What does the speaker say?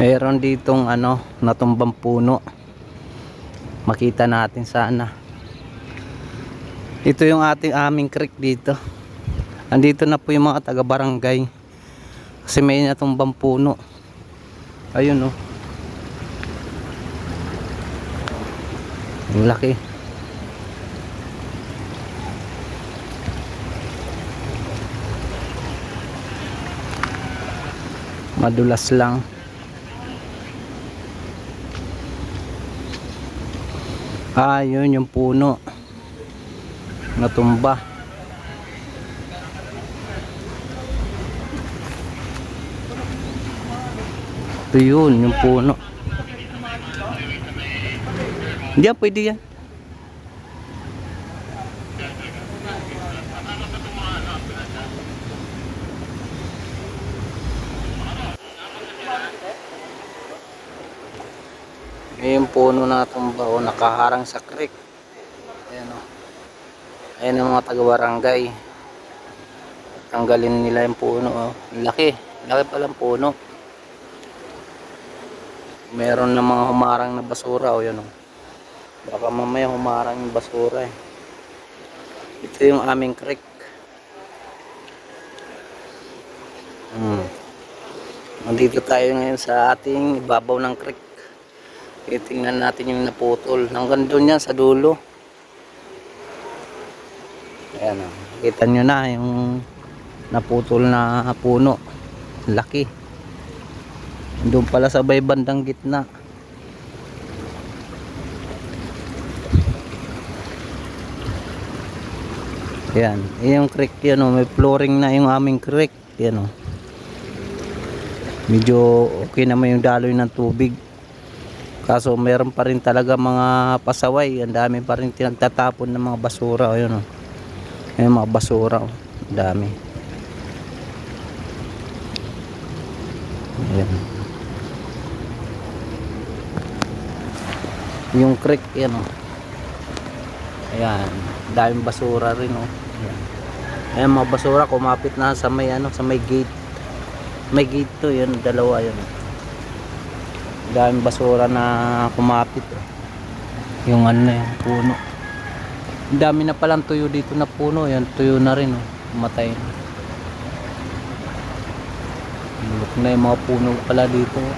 Meron ditong ano, natumbang puno. Makita natin sana. Ito yung ating aming creek dito. Andito na po yung mga taga barangay. Kasi may natumbang puno. Ayun oh. Ang laki. Madulas lang. Ah, yun yung puno. Natumba. Ito yun, yung puno. Hindi pwede yan. Yung puno na tumba o nakaharang sa creek. Ayan o. Ayan ang mga taga-barangay. Tanggalin nila yung puno o. Ang Laki. Laki palang puno. Meron na mga humarang na basura o yun o. Baka mamaya humarang yung basura eh. Ito yung aming creek. Hmm. Nandito tayo ngayon sa ating ibabaw ng creek. Titingnan natin yung naputol. Hanggang doon yan sa dulo. Ayan o. Kita nyo na yung naputol na puno. Laki. Doon pala sa bay bandang gitna. Ayan. Yung creek yan o. May flooring na yung aming creek. Yan o. Medyo okay naman yung daloy ng tubig. Kaso meron pa rin talaga mga pasaway. Ang dami pa rin tinagtatapon ng mga basura. Ayun o. Ayun mga basura. Oh. Ang dami. Ayan. Yung creek yan o. Ayan. Daming basura rin o. Ayan. Ayan mga basura kumapit na sa may ano sa may gate. May gate to yun. Dalawa yun. Daming basura na kumapit. oh. Yung ano yung puno. Dami na palang tuyo dito na puno. Yan, tuyo na rin. Oh. Matay na. Bulok na yung mga puno pala dito. oh.